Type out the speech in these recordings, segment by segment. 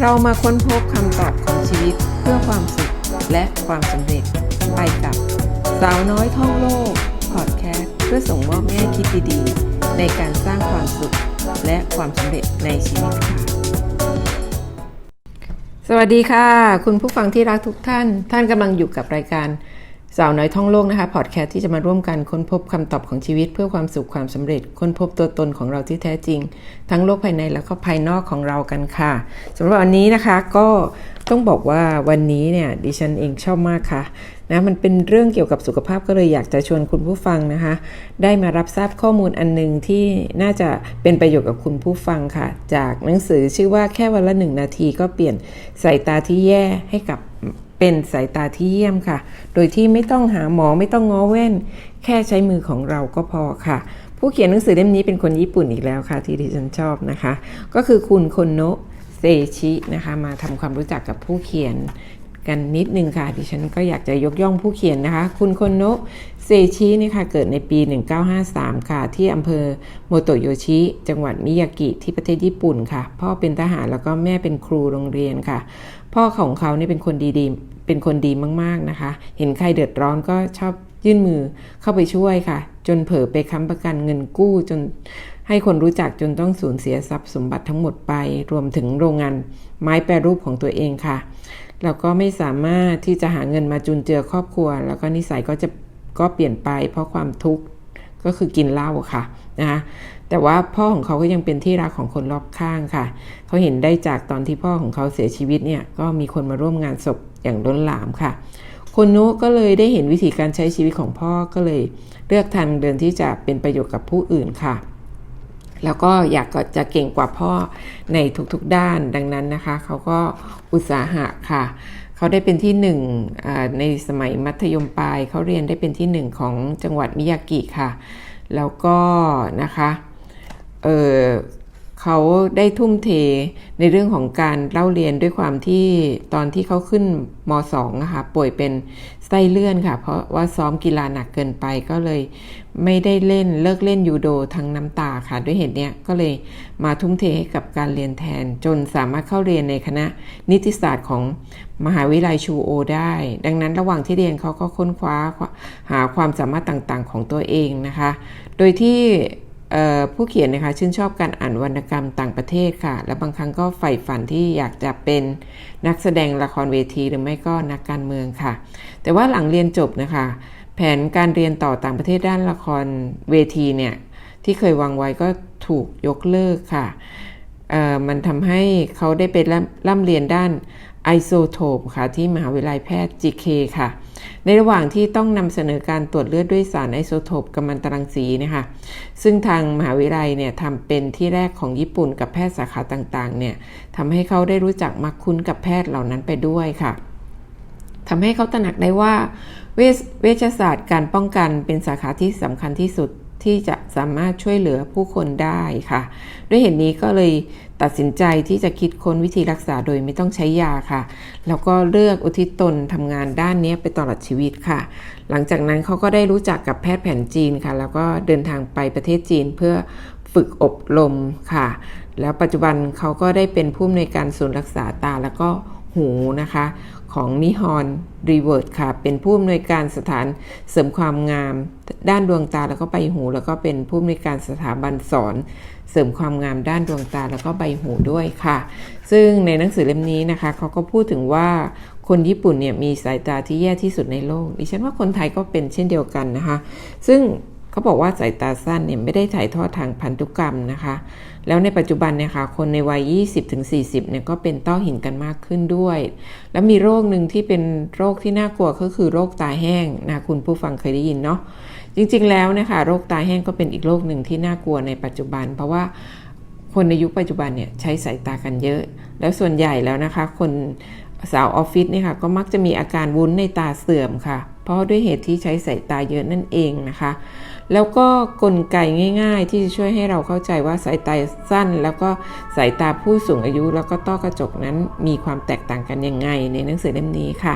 เรามาค้นพบคำตอบของชีวิตเพื่อความสุขและความสำเร็จ ไปกับสาวน้อยท่องโลกพอดแคสต์เพื่อส่งมอบแง่คิดดีๆ ในการสร้างความสุขและความสำเร็จในชีวิตค่ะ สวัสดีค่ะ คุณผู้ฟังที่รักทุกท่าน ท่านกำลังอยู่กับรายการ สาวน้อยท่องโลกนะคะพอดแคสต์ที่จะมาร่วมกันค้นพบคำตอบของชีวิตเพื่อความสุขความสำเร็จ ค้นพบตัวตนของเราที่แท้จริง ทั้งโลกภายในแล้วก็ภายนอกของเรากันค่ะสำหรับวันนี้นะคะก็ต้องบอกว่าวันนี้เนี่ยดิฉันเองชอบมากค่ะนะมันเป็นเรื่องเกี่ยวกับสุขภาพก็เลยอยากจะชวนคุณผู้ฟังนะคะ ได้มารับทราบข้อมูลอันหนึ่งที่น่าจะเป็นประโยชน์กับคุณผู้ฟังค่ะ จากหนังสือชื่อว่าแค่วันละหนึ่งนาทีก็เปลี่ยนสายตาที่แย่ให้กับ เป็นสายตาที่เยี่ยมค่ะ โดยที่ไม่ต้องหาหมอไม่ต้องง้อแว่น แค่ใช้มือของเราก็พอค่ะ ผู้เขียนหนังสือเล่มนี้เป็นคนญี่ปุ่นอีกแล้วค่ะ ที่ดิฉันชอบนะคะ ก็คือคุณคนโนะเซชินะคะ มาทำความรู้จักกับผู้เขียนกันนิดนึงค่ะ ดิฉันก็อยากจะยกย่องผู้เขียนนะคะ คุณคนโนะเซชินี่ค่ะ เกิดในปี 1953 ค่ะ ที่อำเภอโมโตโยชิ จังหวัดมิยากิที่ประเทศญี่ปุ่นค่ะ พ่อเป็นทหารแล้วก็แม่เป็นครูโรงเรียนค่ะ พ่อของเขานี่เป็นคนดีๆ เป็นคนดีมากๆนะคะ เห็นใครเดือดร้อนก็ชอบยื่นมือเข้าไปช่วยค่ะ จนเผลอไปค้ำประกันเงินกู้จนให้คนรู้จักจนต้องสูญเสียทรัพย์สมบัติทั้งหมดไป รวมถึงโรงงานไม้แปรรูปของตัวเองค่ะ แล้วก็ไม่สามารถที่จะหาเงินมาจุนเจือครอบครัว แล้วก็นิสัยก็จะก็เปลี่ยนไปเพราะความทุกข์ก็คือกินเหล้าค่ะนะคะ แต่ว่าพ่อของเขาก็ยังเป็นที่รักของคนรอบข้างค่ะ เขาเห็นได้จากตอนที่พ่อของเขาเสียชีวิตเนี่ยก็มีคนมาร่วมงานศพอย่างล้นหลามค่ะ คนนุก็เลยได้เห็นวิธีการใช้ชีวิตของพ่อก็เลย เลือกทางเดินที่จะเป็นประโยชน์กับผู้อื่นค่ะแล้วก็อยากจะเก่งกว่าพ่อในทุกๆด้านดังนั้นนะคะ เขาก็อุตสาหะค่ะ เขาได้เป็นที่หนึ่งในสมัยมัธยมปลายเขาเรียนได้เป็นที่หนึ่งของจังหวัดมิยากิค่ะ แล้วก็นะคะ เเขาได้ทุ่มเทในเรื่องของการเล่าเรียนด้วยความที่ตอนที่เขาขึ้นม .2 นะคะป่วยเป็นไส้เลื่อนค่ะ เพราะว่าซ้อมกีฬาหนักเกินไปก็เลยไม่ได้เล่นเลิกเล่นยูโดทั้งน้ำตาค่ะ ด้วยเหตุนี้ก็เลยมาทุ่มเทให้กับการเรียนแทน จนสามารถเข้าเรียนในคณะนิติศาสตร์ของมหาวิทยาลัยชูโอได้ ดังนั้นระหว่างที่เรียนเขาก็ค้นคว้าหาความสามารถต่างๆของตัวเองนะคะ โดยที่ ผู้เขียนนะคะชื่นชอบการอ่านวรรณกรรมต่างประเทศค่ะ และบางครั้งก็ใฝ่ฝันที่อยากจะเป็นนักแสดงละครเวทีหรือไม่ก็นักการเมืองค่ะ แต่ว่าหลังเรียนจบนะคะ แผนการเรียนต่อต่างประเทศด้านละครเวทีเนี่ยที่เคยวางไว้ก็ถูกยกเลิกค่ะมันทำให้เขาได้ไปร่ำเรียนด้าน ไอโซโทปค่ะที่มหาวิทยาลัยแพทย์ GK ค่ะ ในระหว่างที่ต้องนำเสนอการตรวจเลือดด้วยสารไอโซโทปกัมมันตรังสีนะคะซึ่งทางมหาวิทยาลัยเนี่ยทำเป็นที่แรกของญี่ปุ่นกับแพทย์สาขาต่างๆเนี่ยทำให้เขาได้รู้จักมักคุ้นกับแพทย์เหล่านั้นไปด้วยค่ะทำให้เขาตระหนักได้ว่าเวชเวชศาสตร์การป้องกันเป็นสาขาที่สำคัญที่สุด ที่จะสามารถช่วยเหลือผู้คนได้ค่ะ ด้วยเหตุนนี้ก็เลยตัดสินใจที่จะคิดค้นวิธีรักษาโดยไม่ต้องใช้ยาค่ะ แล้วก็เลือกอุทิศตนทำงานด้านนี้ไปตลอดชีวิตค่ะ หลังจากนั้นเขาก็ได้รู้จักกับแพทย์แผนจีนค่ะ แล้วก็เดินทางไปประเทศจีนเพื่อฝึกอบรมค่ะ แล้วปัจจุบันเขาก็ได้เป็นผู้อำนวยการศูนย์รักษาตาแล้วก็หูนะคะ ของนิฮอนรีเวิร์ดค่ะ เป็นผู้อำนวยการสถานเสริมความงาม ด้านดวงตาแล้วก็ใบหู แล้วก็เป็นผู้อำนวยการสถาบันสอน เสริมความงามด้านดวงตาแล้วก็ใบหูด้วยค่ะ ซึ่งในหนังสือเล่มนี้นะคะเขาก็พูดถึงว่าคนญี่ปุ่นเนี่ยมีสายตาที่แย่ที่สุดในโลก ดิฉันว่าคนไทยก็เป็นเช่นเดียวกันนะคะ ซึ่ง เขาบอกว่าสายตาสั้นเนี่ยไม่ได้ถ่ายทอดทางพันธุกรรมนะคะ แล้วในปัจจุบันเนี่ยค่ะคนในวัย 20-40เนี่ยก็เป็นต้อหินกันมากขึ้นด้วย แล้วมีโรคหนึ่งที่เป็นโรคที่น่ากลัวก็คือโรคตาแห้งนะคุณผู้ฟังเคยได้ยินเนาะจริงๆแล้วนะคะโรคตาแห้งก็เป็นอีกโรคหนึ่งที่น่ากลัวในปัจจุบัน เพราะว่าคนในยุคปัจจุบันเนี่ยใช้สายตากันเยอะ แล้วส่วนใหญ่แล้วนะคะ คนสาวออฟฟิศเนี่ยค่ะก็มักจะมีอาการวุ้นในตาเสื่อมค่ะ เพราะด้วยเหตุที่ใช้สายตาเยอะนั่นเองนะคะ แล้วก็กลไกง่าย ๆ ที่จะช่วยให้เราเข้าใจว่าสายตาสั้น แล้วก็สายตาผู้สูงอายุ แล้วก็ต้อกระจกนั้นมีความแตกต่างกันยังไงในหนังสือเล่มนี้ค่ะ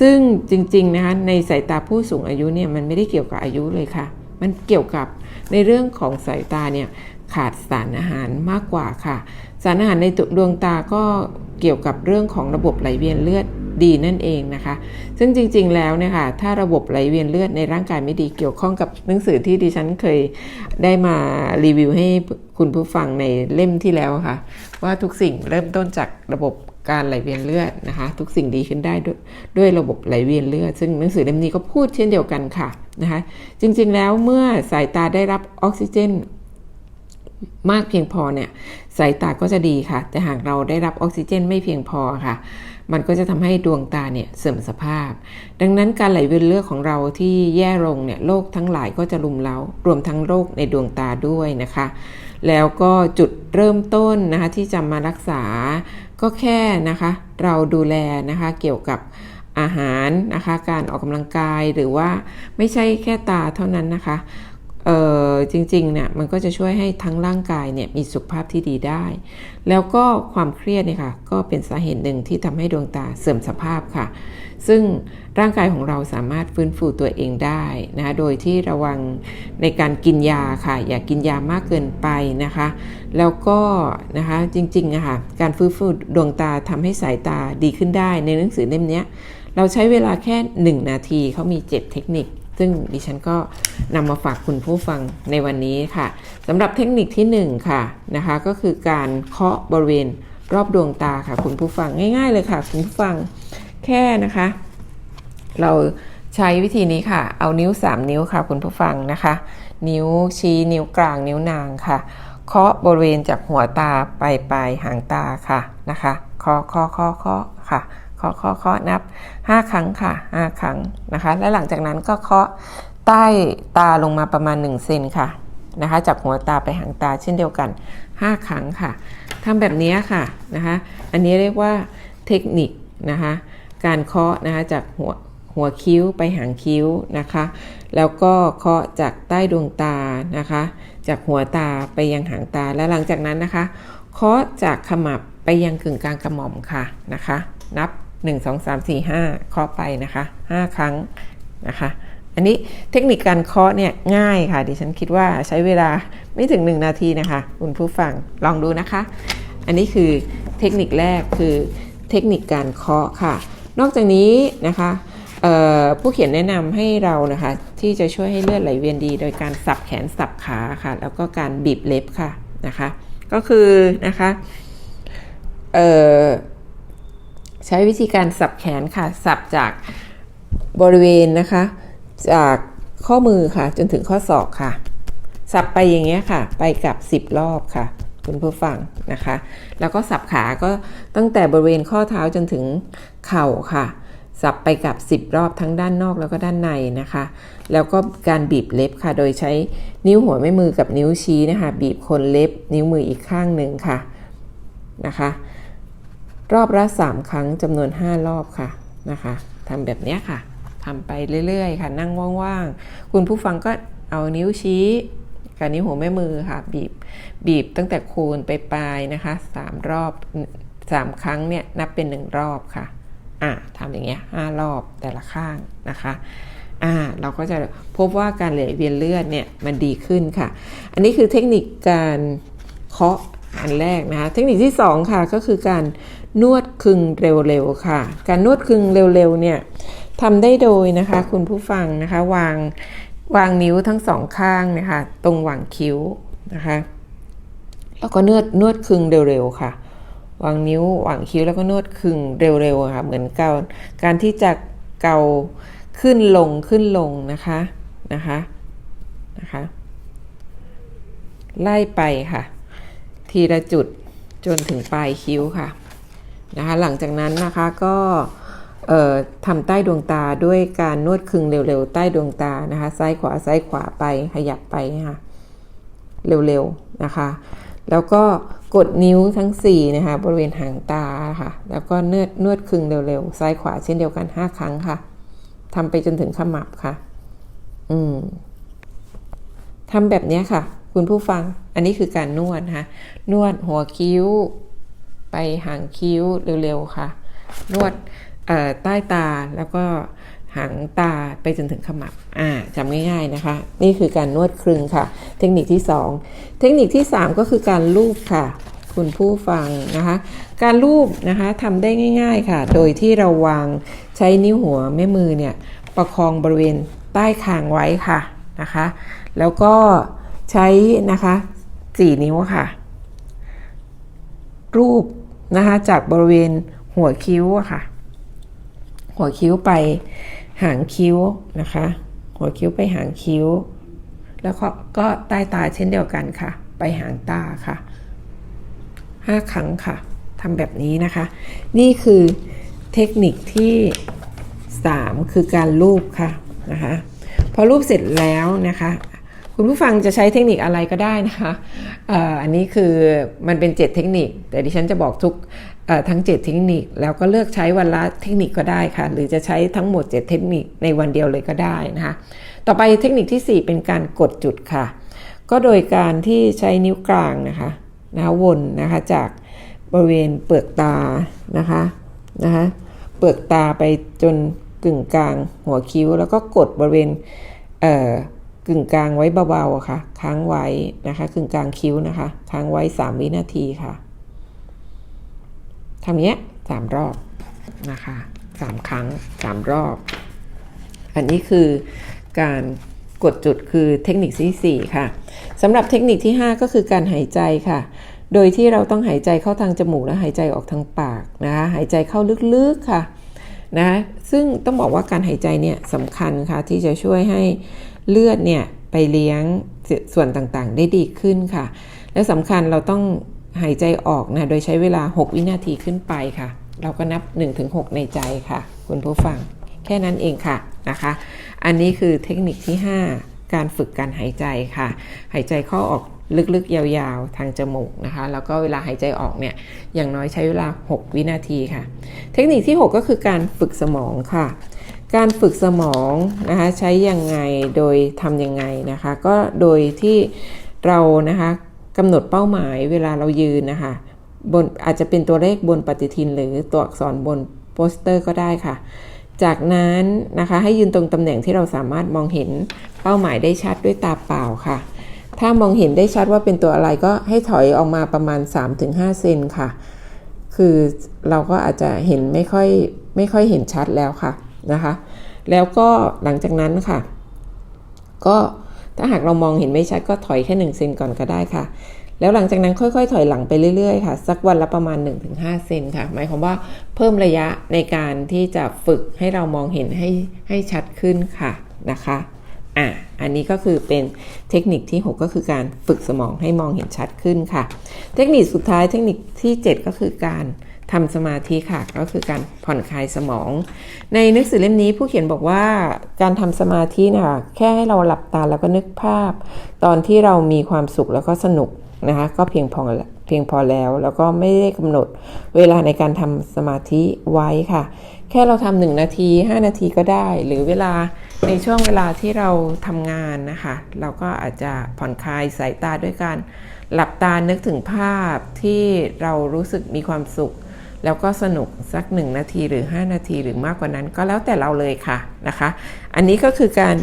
ซึ่งจริงๆนะคะในสายตาผู้สูงอายุเนี่ยมันไม่ได้เกี่ยวกับอายุเลยค่ะ มันเกี่ยวกับในเรื่องของสายตาเนี่ยขาดสารอาหารมากกว่าค่ะ สารอาหารในดวงตาก็เกี่ยวกับเรื่องของระบบไหลเวียนเลือด ดีนั่นเองนะคะ ซึ่งจริง ๆ แล้วเนี่ยค่ะ ถ้าระบบไหลเวียนเลือดในร่างกายไม่ดีเกี่ยวข้องกับหนังสือที่ดิฉันเคยได้มารีวิวให้คุณผู้ฟังในเล่มที่แล้วค่ะ ว่าทุกสิ่งเริ่มต้นจากระบบการไหลเวียนเลือดนะคะ ทุกสิ่งดีขึ้นได้ด้วยด้วยระบบไหลเวียนเลือด ซึ่งหนังสือเล่มนี้ก็พูดเช่นเดียวกันค่ะนะคะ จริงๆแล้วเมื่อสายตาได้รับออกซิเจน มากเพียงพอเนี่ยสายตาก็จะดีค่ะ แต่หากเราได้รับออกซิเจนไม่เพียงพอค่ะ มันก็จะทำให้ดวงตาเนี่ยเสื่อมสภาพ ดังนั้นการไหลเวียนเลือดของเราที่แย่ลงเนี่ยโรคทั้งหลายก็จะลุมเล้ารวมทั้งโรคในดวงตาด้วยนะคะ แล้วก็จุดเริ่มต้นนะคะที่จะมารักษาก็แค่นะคะเราดูแลนะคะเกี่ยวกับอาหารนะคะ การออกกำลังกายหรือว่าไม่ใช่แค่ตาเท่านั้นนะคะ เออจริงๆเนี่ยมันก็จะช่วยให้ทั้งร่างกายเนี่ยมีสุขภาพที่ดีได้ แล้วก็ความเครียดเนี่ยค่ะก็เป็นสาเหตุหนึ่งที่ทำให้ดวงตาเสื่อมสภาพค่ะ ซึ่งร่างกายของเราสามารถฟื้นฟูตัวเองได้นะคะโดยที่ระวังในการกินยาค่ะ อย่ากกินยามากเกินไปนะคะ แล้วก็นะคะจริงๆอะค่ะการฟื้นฟูดวงตาทำให้สายตาดีขึ้นได้ในหนังสือเล่มนี้เราใช้เวลาแค่ 1 นาทีเขามี 7 เทคนิค ซึ่งดิฉันก็นำมาฝากคุณผู้ฟังในวันนี้ค่ะสำหรับเทคนิคที่1ค่ะนะคะก็คือการเคาะบริเวณรอบดวงตาค่ะ คุณผู้ฟังง่าย ๆ เลยค่ะ คุณผู้ฟังแค่นะคะ เราใช้วิธีนี้ค่ะ เอานิ้ว 3 นิ้วค่ะ คุณผู้ฟังนะคะ นิ้วชี้นิ้วกลางนิ้วนางค่ะเคาะบริเวณจากหัวตาไปปลายหางตาค่ะนะคะเคาะเคาะเคาะเคาะค่ะาะเคาะเคาะนับ 5 ครั้งค่ะ 5 ครั้งนะคะ และหลังจากนั้นก็เคาะใต้ตาลงมาประมาณ 1 เซนค่ะนะคะจากหัวตาไปหางตาเช่นเดียวกัน 5 ครั้งค่ะทำแบบนี้ค่ะนะคะ อันนี้เรียกว่าเทคนิคนะคะ การเคาะนะคะจากหัวหัวคิ้วไปหางคิ้วนะคะ แล้วก็เคาะจากใต้ดวงตานะคะ จากหัวตาไปยังหางตา และหลังจากนั้นนะคะ เคาะจากขมับไปยังกึ่งกลางกระหม่อมค่ะนะคะ นับ 1 2 3 4 5เคาะไปนะคะ 5 ครั้งนะคะ อันนี้เทคนิคการเคาะเนี่ยง่ายค่ะดิฉันคิดว่าใช้เวลาไม่ถึง 1 นาทีนะคะ คุณผู้ฟังลองดูนะคะ อันนี้คือเทคนิคแรกคือเทคนิคการเคาะค่ะ นอกจากนี้นะคะผู้เขียนแนะนำให้เรานะคะที่จะช่วยให้เลือดไหลเวียนดี โดยการสับแขนสับขาค่ะ แล้วก็การบีบเล็บค่ะนะคะ ก็คือนะคะ ใช้วิธีการสับแขนค่ะ สับจากบริเวณนะคะ จากข้อมือค่ะ จนถึงข้อศอกค่ะ สับไปอย่างเงี้ยค่ะ ไปกับ 10 รอบค่ะ คุณผู้ฟังนะคะ แล้วก็สับขาก็ตั้งแต่บริเวณข้อเท้าจนถึงเข่าค่ะ สับไปกับ 10 รอบทั้งด้านนอกแล้วก็ด้านในนะคะ แล้วก็การบีบเล็บค่ะ โดยใช้นิ้วหัวแม่มือกับนิ้วชี้นะคะ บีบคนเล็บนิ้วมืออีกข้างหนึ่งค่ะนะคะ รอบละ3 ครั้งจำนวน 5 รอบค่ะนะคะทำแบบนี้ค่ะทำไปเรื่อยๆ ค่ะ นั่งว่างๆ คุณผู้ฟังก็เอานิ้วชี้กับนิ้วหัวแม่มือค่ะ บีบบีบตั้งแต่โคนไปปลายนะคะ 3 รอบ 3 ครั้งเนี่ยนับเป็น 1 รอบค่ะ อะทำอย่างเงี้ย5รอบแต่ละข้างนะคะอ่าเราก็จะพบว่าการไหลเวียนเลือดเนี่ยมันดีขึ้นค่ะ อันนี้คือเทคนิคการเคาะอันแรกนะคะ เทคนิคที่ 2 ค่ะก็คือการ นวดคึงเร็วๆค่ะ การนวดคึงเร็วๆเนี่ยทำได้โดยนะคะคุณผู้ฟังนะคะวางวางนิ้วทั้งสองข้างนะคะตรงหว่างคิ้วนะคะแล้วก็นวดนวดคึงเร็วๆค่ะ วางนิ้วหว่างคิ้วแล้วก็นวดคึงเร็วๆค่ะเหมือนเกาการที่จะเกาขึ้นลงขึ้นลงนะคะนะคะนะคะไล่ไปค่ะ ทีละจุดจนถึงปลายคิ้วค่ะ นะคะหลังจากนั้นนะคะก็ทำใต้ดวงตาด้วยการนวดคึงเร็วๆ ใต้ดวงตานะคะซ้ายขวาซ้ายขวาไปขยับไปค่ะเร็วๆนะคะ แล้วก็กดนิ้วทั้ง4นะคะบริเวณหางตาค่ะแล้วก็เนวดนวดคึงเร็วๆ ซ้ายขวาเช่นเดียวกัน 5 ครั้งค่ะทำไปจนถึงขมับค่ะ อืมทำแบบนี้ค่ะ คุณผู้ฟังอันนี้คือการนวดนะคะนวดหัวคิ้ว ไปหางคิ้วเร็วๆค่ะ นวดใต้ตาแล้วก็หางตาไปจนถึงขมับอ่าจำง่ายๆนะคะ นี่คือการนวดครึงค่ะ เทคนิคที่ 2 เทคนิคที่ 3 ก็คือการลูบค่ะ คุณผู้ฟังนะคะ การรูปนะคะทำได้ง่าย ๆค่ะ โดยที่เราวางใช้นิ้วหัวแม่มือเนี่ยประคองบริเวณใต้คางไว้ค่ะนะคะ แล้วก็ใช้นะคะสี่นิ้วค่ะ รูปนะคะ จากบริเวณหัวคิ้วค่ะ หัวคิ้วไปหางคิ้วนะคะ หัวคิ้วไปหางคิ้ว แล้วก็ก็ใต้ตาเช่นเดียวกันค่ะ ไปหางตาค่ะห้าครั้งค่ะทำแบบนี้นะคะ นี่คือเทคนิคที่ 3 คือการรูปค่ะนะคะพอรูปเสร็จแล้วนะคะ คุณผู้ฟังจะใช้เทคนิคอะไรก็ได้นะคะอันนี้คือมันเป็น 7 เทคนิค แต่ดิฉันจะบอกทุกทั้ง 7 เทคนิค แล้วก็เลือกใช้วันละเทคนิคก็ได้ค่ะ หรือจะใช้ทั้งหมด 7 เทคนิคในวันเดียวเลยก็ได้นะคะ ต่อไปเทคนิคที่ 4 เป็นการกดจุดค่ะ ก็โดยการที่ใช้นิ้วกลางนะคะนะคะวนนะคะจากบริเวณเปลือกตานะคะนะคะเปลือกตาไปจนกึ่งกลางหัวคิ้ว แล้วก็กดบริเวณเอ่อ กึ่งกลางไว้เบาๆอะค่ะ ค้างไว้นะคะกึ่งกลางคิ้วนะคะ ค้างไว้ 3 วินาทีค่ะทำเนี้ยสามรอบนะคะสามครั้งสามรอบ อันนี้คือการกดจุดคือเทคนิคที่4ค่ะสำหรับเทคนิคที่ 5 ก็คือการหายใจค่ะ โดยที่เราต้องหายใจเข้าทางจมูกและหายใจออกทางปากนะคะหายใจเข้าลึกๆค่ะนะซึ่งต้องบอกว่าการหายใจเนี่ยสำคัญค่ะที่จะช่วยให้ เลือดเนี่ยไปเลี้ยงส่วนต่างๆ ได้ดีขึ้นค่ะ และสำคัญเราต้องหายใจออกนะ โดยใช้เวลา 6 วินาทีขึ้นไปค่ะ เราก็นับ 1-6 ในใจค่ะ คุณผู้ฟัง แค่นั้นเองค่ะนะคะ อันนี้คือเทคนิคที่ 5 การฝึกการหายใจค่ะ หายใจเข้าออกลึกๆ ยาวๆ ทางจมูกนะคะ แล้วก็เวลาหายใจออกเนี่ย อย่างน้อยใช้เวลา 6 วินาทีค่ะ เทคนิคที่ 6 ก็คือการฝึกสมองค่ะ การฝึกสมองนะคะใช้ยังไงโดยทำยังไงนะคะก็โดยที่เรานะคะกำหนดเป้าหมายเวลาเรายืนนะคะบนอาจจะเป็นตัวเลขบนปฏิทิน หรือตัวอักษรบนโปสเตอร์ก็ได้ค่ะ จากนั้นนะคะให้ยืนตรงตำแหน่งที่เราสามารถมองเห็นเป้าหมายได้ชัดด้วยตาเปล่าค่ะ ถ้ามองเห็นได้ชัดว่าเป็นตัวอะไรก็ให้ถอยออกมาประมาณ 3-5 เซนค่ะ คือเราก็อาจจะเห็นไม่ค่อยไม่ค่อยเห็นชัดแล้วค่ะนะคะ แล้วก็หลังจากนั้นค่ะ ก็ถ้าหากเรามองเห็นไม่ชัดก็ถอยแค่ 1 เซนก่อนก็ได้ค่ะ แล้วหลังจากนั้นค่อยๆ ถอยหลังไปเรื่อยๆค่ะ สักวันละประมาณ 1-5 เซนค่ะ หมายความว่าเพิ่มระยะในการที่จะฝึกให้เรามองเห็นให้ให้ชัดขึ้นค่ะนะคะอะอันนี้ก็คือเป็นเทคนิคที่ 6 ก็คือการฝึกสมองให้มองเห็นชัดขึ้นค่ะ เทคนิคสุดท้ายเทคนิคที่ 7 ก็คือการ ทำสมาธิค่ะ ก็คือการผ่อนคลายสมอง ในหนังสือเล่มนี้ผู้เขียนบอกว่าการทำสมาธินะคะแค่ให้เราหลับตาแล้วก็นึกภาพ ตอนที่เรามีความสุขแล้วก็สนุกนะคะก็เพียงพอเพียงพอแล้ว แล้วก็ไม่ได้กำหนดเวลาในการทำสมาธิไว้ค่ะ แค่เราทำหนึ่งนาที 5 นาทีก็ได้ หรือเวลาในช่วงเวลาที่เราทำงานนะคะ เราก็อาจจะผ่อนคลายสายตาด้วยการหลับตานึกถึงภาพที่เรารู้สึกมีความสุข แล้วก็สนุกสัก 1 นาทีหรือ 5 นาทีหรือมากกว่านั้นก็แล้วแต่เราเลยค่ะนะคะ อันนี้ก็คือการ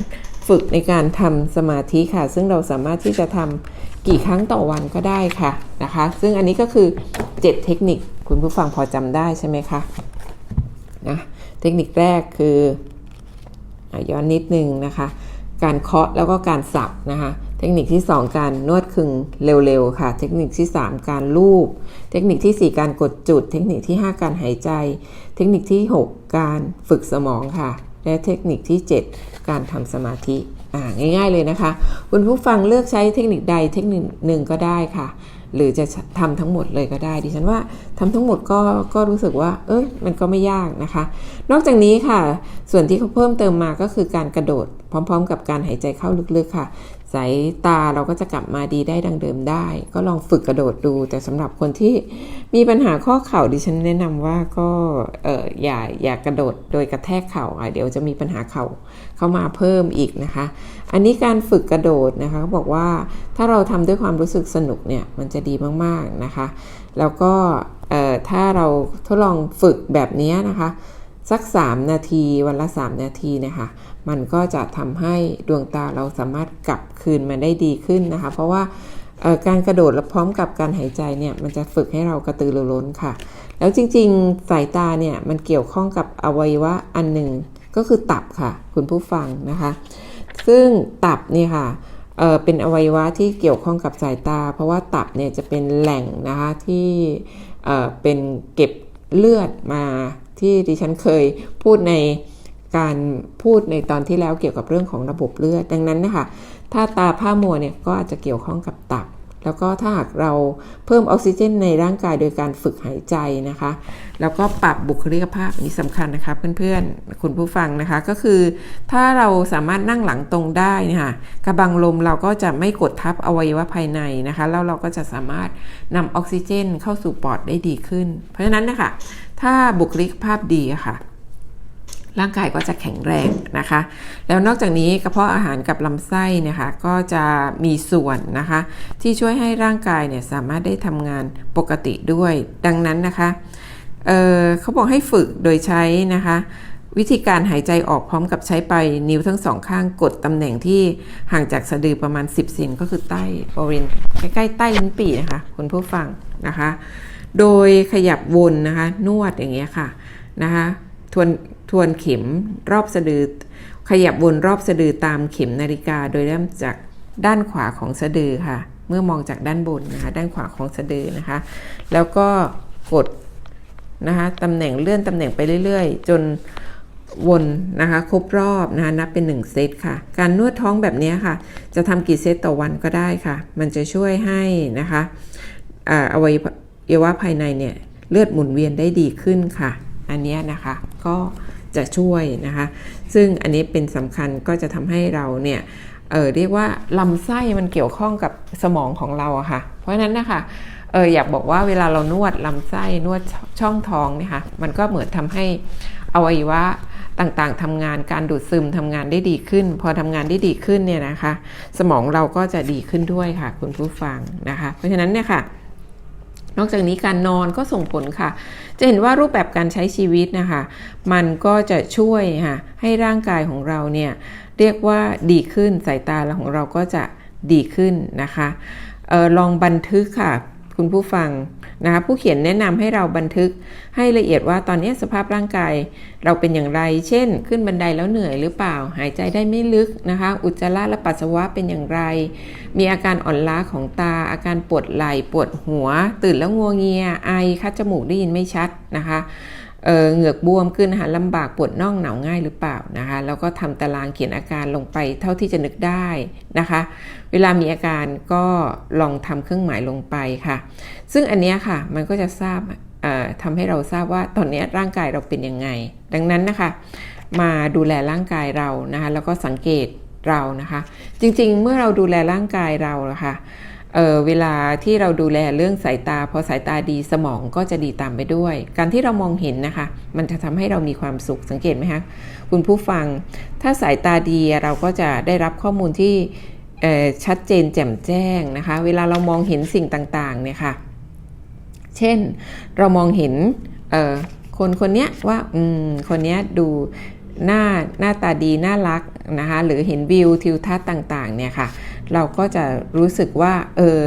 ฝึกในการทำสมาธิค่ะ ซึ่งเราสามารถที่จะทำกี่ครั้งต่อวันก็ได้ค่ะนะคะ ซึ่งอันนี้ก็คือ 7 เทคนิคคุณผู้ฟังพอจำได้ใช่ไหมคะนะเทคนิคแรกคือย้อนนิดนึงนะคะ การเคาะแล้วก็การสับนะคะ ทคนิคที่ 2 การนวดคึงเร็วๆค่ะ เทคนิคที่ 3 การลูบ เทคนิคที่ 4 การกดจุด เทคนิคที่ 5 การหายใจ เทคนิคที่ 6 การฝึกสมองค่ะ และเทคนิคที่ 7 การทำสมาธิอ่าง่าย ๆเลยนะคะ คุณผู้ฟังเลือกใช้เทคนิคใดเทคนิคหนึ่งก็ได้ค่ะ หรือจะทำทั้งหมดเลยก็ได้ ดิฉันว่าทำทั้งหมดก็ก็รู้สึกว่า เอ้ยมันก็ไม่ยากนะคะ นอกจากนี้ค่ะ ส่วนที่เขาเพิ่มเติมมาก็คือการกระโดด พร้อม ๆ กับการหายใจเข้าลึกๆค่ะ สายตาเราก็จะกลับมาดีได้ดังเดิมได้ ก็ลองฝึกกระโดดดู แต่สำหรับคนที่มีปัญหาข้อเข่าดิฉันแนะนำว่าก็เอออย่าอย่ากระโดดโดยกระแทกเข่าอะเดี๋ยวจะมีปัญหาเข่าเข้ามาเพิ่มอีกนะคะ อันนี้การฝึกกระโดดนะคะเขาบอกว่าถ้าเราทำด้วยความรู้สึกสนุกเนี่ยมันจะดีมากๆนะคะ แล้วก็ถ้าเราทดลองฝึกแบบนี้นะคะ สัก 3 นาทีวันละ 3 นาทีนะคะ มันก็จะทำให้ดวงตาเราสามารถกลับคืนมาได้ดีขึ้นนะคะ เพราะว่าการกระโดดและพร้อมกับการหายใจเนี่ยมันจะฝึกให้เรากระตือรือร้นค่ะ แล้วจริงๆ สายตาเนี่ยมันเกี่ยวข้องกับอวัยวะอันหนึ่งก็คือตับค่ะ คุณผู้ฟังนะคะ ซึ่งตับเนี่ยค่ะเเป็นอวัยวะที่เกี่ยวข้องกับสายตา เพราะว่าตับเนี่ยจะเป็นแหล่งนะคะที่เอ่อเป็นเก็บเลือดมาที่ดิฉันเคยพูดใน การพูดในตอนที่แล้วเกี่ยวกับเรื่องของระบบเลือด ดังนั้นนะคะถ้าตาผ้ามัวเนี่ยก็อาจจะเกี่ยวข้องกับตับ แล้วก็ถ้าหากเราเพิ่มออกซิเจนในร่างกายโดยการฝึกหายใจนะคะ แล้วก็ปรับบุคลิกภาพนี้สำคัญนะคะเพื่อนๆ คุณผู้ฟังนะคะก็คือ ถ้าเราสามารถนั่งหลังตรงได้นะคะกระบังลมเราก็จะไม่กดทับอวัยวะภายในนะคะแล้วเราก็จะสามารถนำออกซิเจนเข้าสู่ปอดได้ดีขึ้น เพราะฉะนั้นนะคะถ้าบุคลิกภาพดีะค่ะ ร่างกายก็จะแข็งแรงนะคะ แล้วนอกจากนี้กระเพาะอาหารกับลำไส้เนี่ยค่ะก็จะมีส่วนนะคะ ที่ช่วยให้ร่างกายเนี่ยสามารถได้ทำงานปกติด้วย ดังนั้นนะคะเเขาบอกให้ฝึกโดยใช้นะคะวิธีการหายใจออกพร้อมกับใช้ไปนิ้วทั้งสองข้างกดตำแหน่งที่ห่างจากสะดือประมาณ 10เซนก็คือใต้บริเวณใกล้ๆใต้ลิ้นปี่นะคะคุณผู้ฟังนะคะ โดยขยับวนนะคะ นวดอย่างเงี้ยค่ะนะคะทวน วนเข็มรอบสะดือ ขยับวนรอบสะดือตามเข็มนาฬิกา โดยเริ่มจากด้านขวาของสะดือค่ะ เมื่อมองจากด้านบนนะคะ ด้านขวาของสะดือนะคะ แล้วก็กดนะคะตำแหน่งเลื่อนตำแหน่งไปเรื่อยๆ จนวนนะคะ ครบรอบนะคะนับเป็น 1 เซตค่ะ การนวดท้องแบบนี้ค่ะ จะทำกี่เซตต่อวันก็ได้ค่ะ มันจะช่วยให้นะคะอวัยวะภายในเนี่ยเลือดหมุนเวียนได้ดีขึ้นค่ะ อันนี้นะคะก็ จะช่วยนะคะ ซึ่งอันนี้เป็นสำคัญก็จะทำให้เราเนี่ยเออเรียกว่าลำไส้มันเกี่ยวข้องกับสมองของเราอะค่ะ เพราะฉะนั้นนะคะเอออยากบอกว่าเวลาเรานวดลำไส้นวดช่องท้องเนี่ยค่ะมันก็เหมือนทำให้อวัยวะต่างๆทำงานการดูดซึมทำงานได้ดีขึ้น พอทำงานได้ดีขึ้นเนี่ยนะคะ สมองเราก็จะดีขึ้นด้วยค่ะ คุณผู้ฟังนะคะ เพราะฉะนั้นเนี่ยค่ะ นอกจากนี้การนอนก็ส่งผลค่ะ จะเห็นว่ารูปแบบการใช้ชีวิตนะคะ มันก็จะช่วยค่ะให้ร่างกายของเราเนี่ยเรียกว่าดีขึ้นสายตาของเราก็จะดีขึ้นนะคะออลองบันทึกค่ะ คุณผู้ฟังนะคะผู้เขียนแนะนำให้เราบันทึกให้ละเอียดว่าตอนนี้สภาพร่างกายเราเป็นอย่างไร เช่น ขึ้นบันไดแล้วเหนื่อยหรือเปล่า หายใจได้ไม่ลึกนะคะ อุจจาระและปัสสาวะเป็นอย่างไร มีอาการอ่อนล้าของตา อาการปวดไหล่ปวดหัว ตื่นแล้วงัวงเงียไอคัดจมูกได้ยินไม่ชัดนะคะ เเหงือกบวมขึ้นอาหารลำบากปวดน่องหนาวง่ายหรือเปล่านะคะแล้วก็ทำตารางเขียนอาการลงไปเท่าที่จะนึกได้นะคะ เวลามีอาการก็ลองทำเครื่องหมายลงไปค่ะ ซึ่งอันนี้ค่ะมันก็จะทราบทำให้เราทราบว่าตอนนี้ร่างกายเราเป็นยังไง ดังนั้นนะคะ มาดูแลร่างกายเรานะคะแล้วก็สังเกตเรานะคะ จริงๆ เมื่อเราดูแลร่างกายเราะคะ่ะ เเวลาที่เราดูแลเรื่องสายตา พอสายตาดีสมองก็จะดีตามไปด้วย การที่เรามองเห็นนะคะ มันจะทำให้เรามีความสุขสังเกตไหมคะคุณผู้ฟัง ถ้าสายตาดีเราก็จะได้รับข้อมูลที่ชัดเจนแจ่มแจ้งนะคะ เวลาเรามองเห็นสิ่งต่างๆเนี่ยค่ะเช่นเรามองเห็นคนคนนี้ว่าคนนี้ดูหน้าหน้าตาดีน่ารักนะคะหรือเห็นวิวทิวทัศน์ต่างๆเนี่ยค่ะ เราก็จะรู้สึกว่าเออ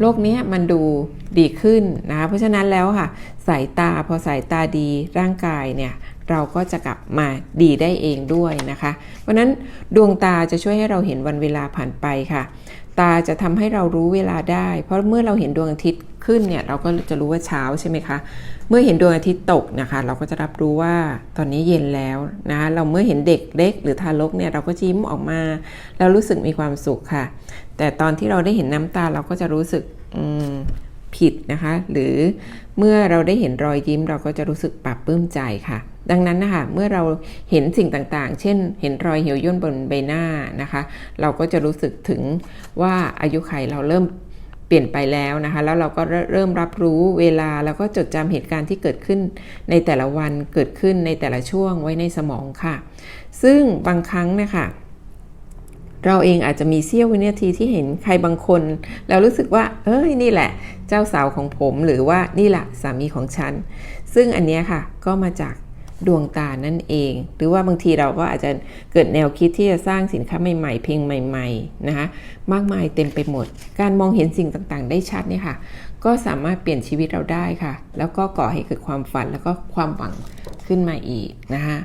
โลกนี้มันดูดีขึ้นนะเพราะฉะนั้นแล้วค่ะ สายตาพอสายตาดีร่างกายเนี่ยเราก็จะกลับมาดีได้เองด้วยนะคะ เพราะนั้นดวงตาจะช่วยให้เราเห็นวันเวลาผ่านไปค่ะ ตาจะทำให้เรารู้เวลาได้ เพราะเมื่อเราเห็นดวงอาทิตย์ขึ้นเนี่ยเราก็จะรู้ว่าเช้าใช่ไหมคะ มื่อเห็นดวงอาทิตย์ตกนะคะ เราก็จะรับรู้ว่าตอนนี้เย็นแล้วนะเราเมื่อเห็นเด็กเล็กหรือทารกเนี่ยเราก็ยิ้มออกมา แล้วรู้สึกมีความสุขค่ะ แต่ตอนที่เราได้เห็นน้ำตาเราก็จะรู้สึกผิดนะคะ หรือเมื่อเราได้เห็นรอยยิ้มเราก็จะรู้สึกปรับปลื้มใจค่ะ ดังนั้นนะคะเมื่อเราเห็นสิ่งต่างๆ เช่น เห็นรอยเหี่ยวย่นบนใบหน้านะคะ เราก็จะรู้สึกถึงว่าอายุไขเราเริ่ม ปลี่ยนไปแล้วนะคะ แล้วเราก็เริ่มรับรู้เวลาแล้วก็จดจำเหตุการณ์ที่เกิดขึ้นในแต่ละวันเกิดขึ้นในแต่ละช่วงไว้ในสมองค่ะ ซึ่งบางครั้งนะคะเราเองอาจจะมีเสี้ยววินาทีที่เห็นใครบางคน แล้วรู้สึกว่า เอ้ยนี่แหละ เจ้าสาวของผมหรือว่านี่แหละสามีของฉัน ซึ่งอันนี้ค่ะก็มาจาก ดวงตานั่นเอง หรือว่าบางทีเราก็อาจจะเกิดแนวคิดที่จะสร้างสินค้าใหม่ๆ เพลงใหม่ๆนะคะมากมายเต็มไปหมด การมองเห็นสิ่งต่างๆ ได้ชัดเนี่ยค่ะ ก็สามารถเปลี่ยนชีวิตเราได้ค่ะ แล้วก็ก่อให้เกิดความฝันแล้วก็ความหวังขึ้นมาอีกนะคะ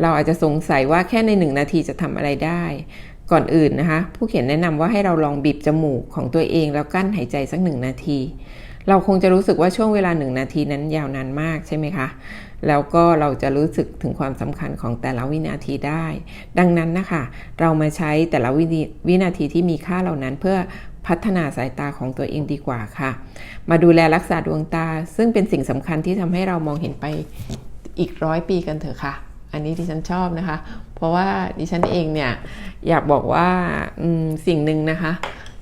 เราอาจจะสงสัยว่าแค่ในหนึ่งนาทีจะทำอะไรได้ก่อนอื่นนะคะ ผู้เขียนแนะนำว่าให้เราลองบีบจมูกของตัวเองแล้วกั้นหายใจสักหนึ่งนาที เราคงจะรู้สึกว่าช่วงเวลาหนึ่งนาทีนั้นยาวนานมากใช่ไหมคะ แล้วก็เราจะรู้สึกถึงความสำคัญของแต่ละวินาทีได้ ดังนั้นนะคะ เรามาใช้แต่ละวินาทีที่มีค่าเหล่านั้นเพื่อพัฒนาสายตาของตัวเองดีกว่าค่ะ มาดูแลรักษาดวงตา ซึ่งเป็นสิ่งสำคัญที่ทำให้เรามองเห็นไปอีกร้อยปีกันเถอะค่ะ อันนี้ดิฉันชอบนะคะ เพราะว่าดิฉันเองเนี่ยอยากบอกว่าสิ่งหนึ่งนะคะ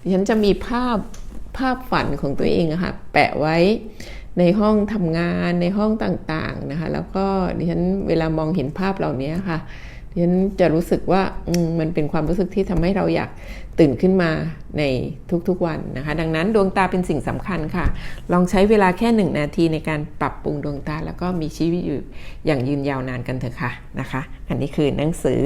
ดิฉันจะมีภาพภาพฝันของตัวเองะค่ะแปะไว้ ในห้องทำงานในห้องต่างๆนะคะแล้วก็ดิฉันเวลามองเห็นภาพเหล่านี้ค่ะดิฉันจะรู้สึกว่ามันเป็นความรู้สึกที่ทำให้เราอยากตื่นขึ้นมาในทุกๆวันนะคะ ดังนั้นดวงตาเป็นสิ่งสำคัญค่ะ ลองใช้เวลาแค่หนึ่งนาทีในการปรับปรุงดวงตา แล้วก็มีชีวิตอยู่อย่างยืนยาวนานกันเถอะค่ะนะคะ อันนี้คือหนังสือ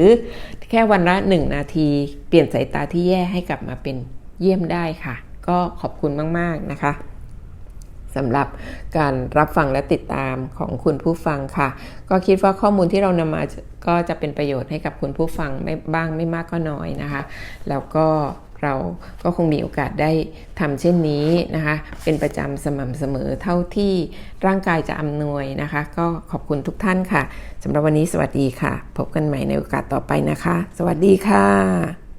แค่วันละหนึ่งนาทีเปลี่ยนสายตาที่แย่ให้กลับมาเป็นเยี่ยมได้ค่ะ ก็ขอบคุณมากๆนะคะ สำหรับการรับฟังและติดตามของคุณผู้ฟังค่ะ ก็คิดว่าข้อมูลที่เรานำมาก็จะเป็นประโยชน์ให้กับคุณผู้ฟังไม่บ้างไม่มากก็น้อยนะคะ แล้วก็เราก็คงมีโอกาสได้ทำเช่นนี้นะคะ เป็นประจำสม่ำเสมอเท่าที่ร่างกายจะอำนวยนะคะ ก็ขอบคุณทุกท่านค่ะสำหรับวันนี้สวัสดีค่ะ พบกันใหม่ในโอกาสต่อไปนะคะ สวัสดีค่ะ